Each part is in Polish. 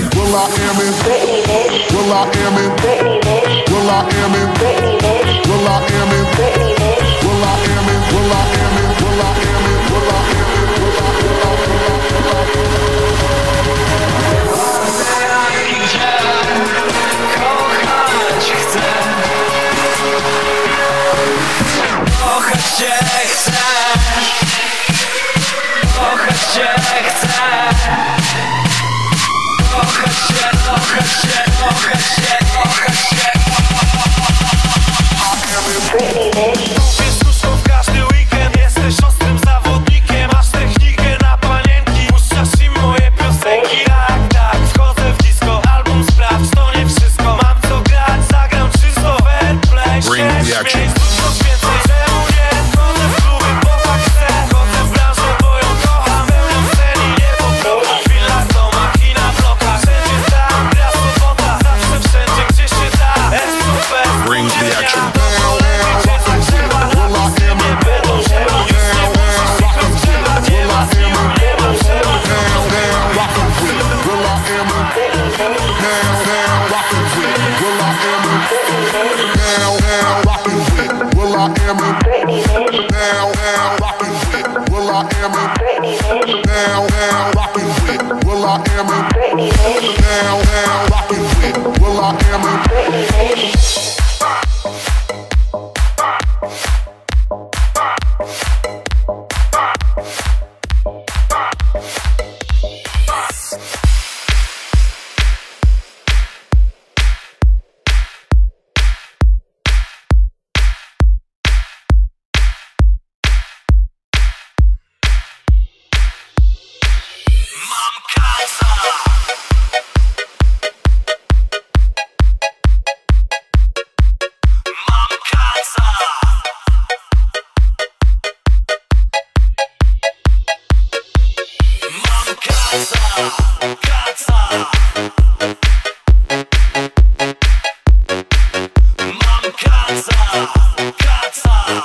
it? Will I am it. Will I am it. Will I am it. Will I am it. now.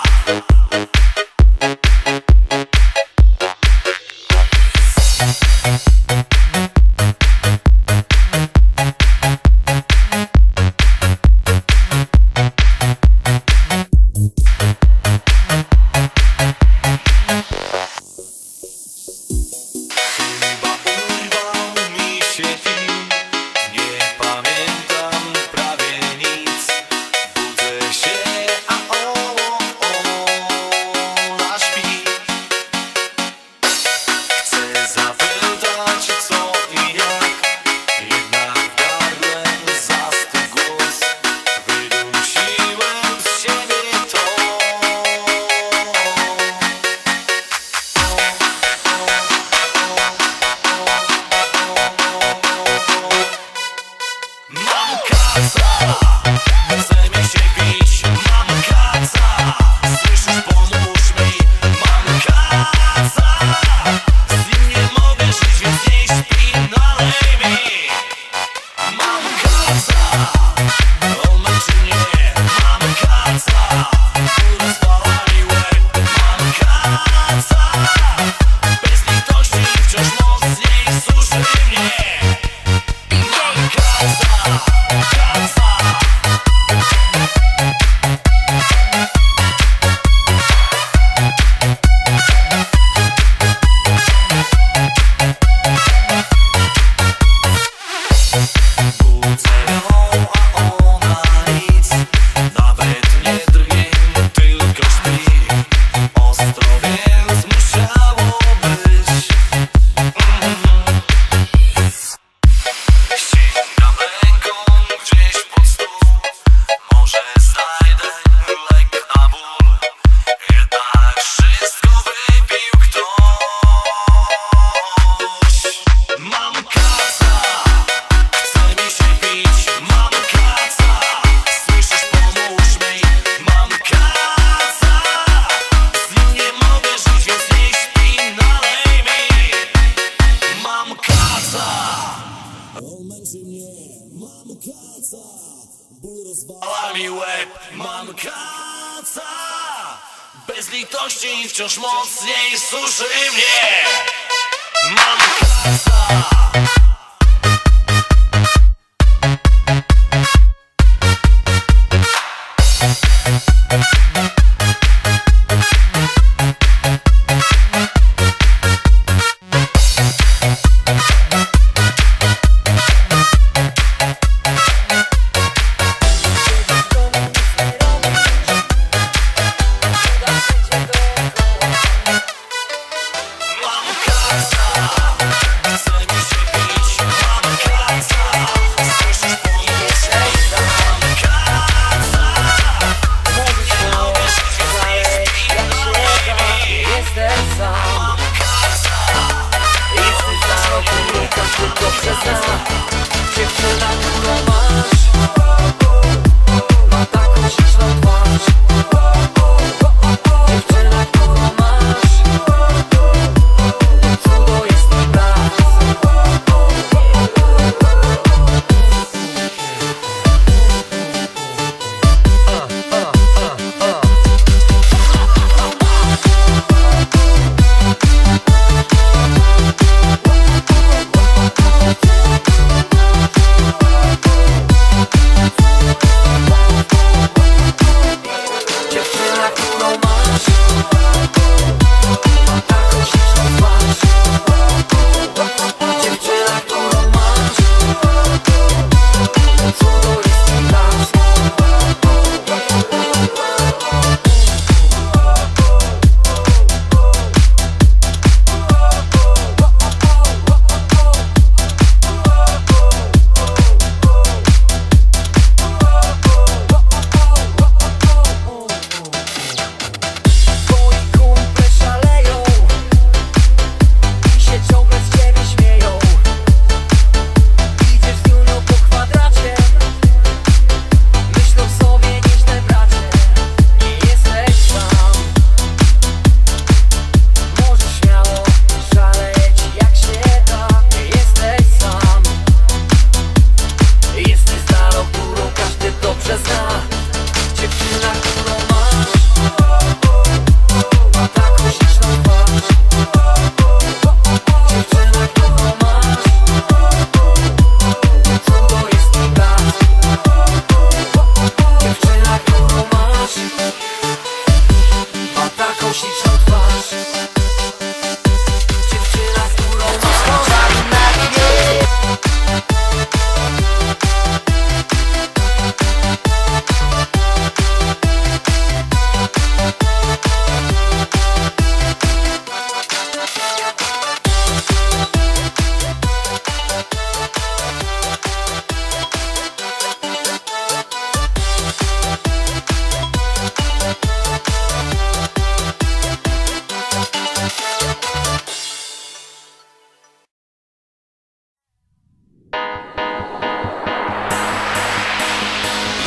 you On męczy mnie, mam kaca. Ból rozwala. Mi łeb, mam kaca. Bez litości i wciąż mocniej suszy mnie. Mam kaca.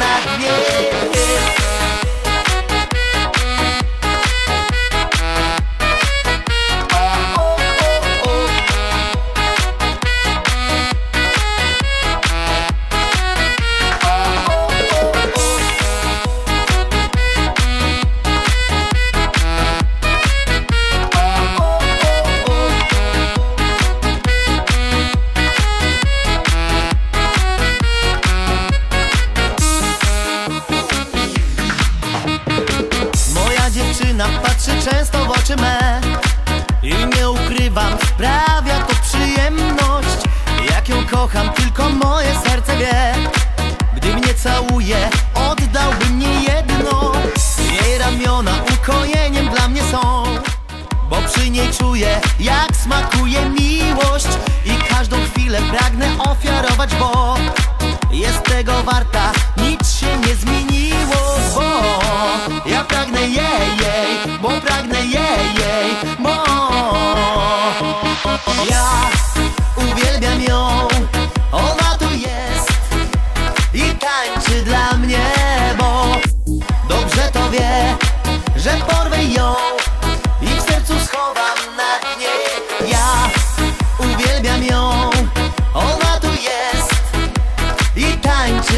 schowam na kocham, tylko moje serce wie. Gdy mnie całuje, oddałbym nie jedno. Jej ramiona ukojeniem dla mnie są Bo przy niej czuję, jak smakuje miłość. I każdą chwilę pragnę ofiarować, bo jest tego warta, nic się nie zmieniło, bo ja pragnę jej,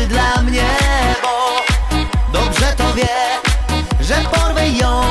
dla mnie Bo dobrze to wie, że porwę ją.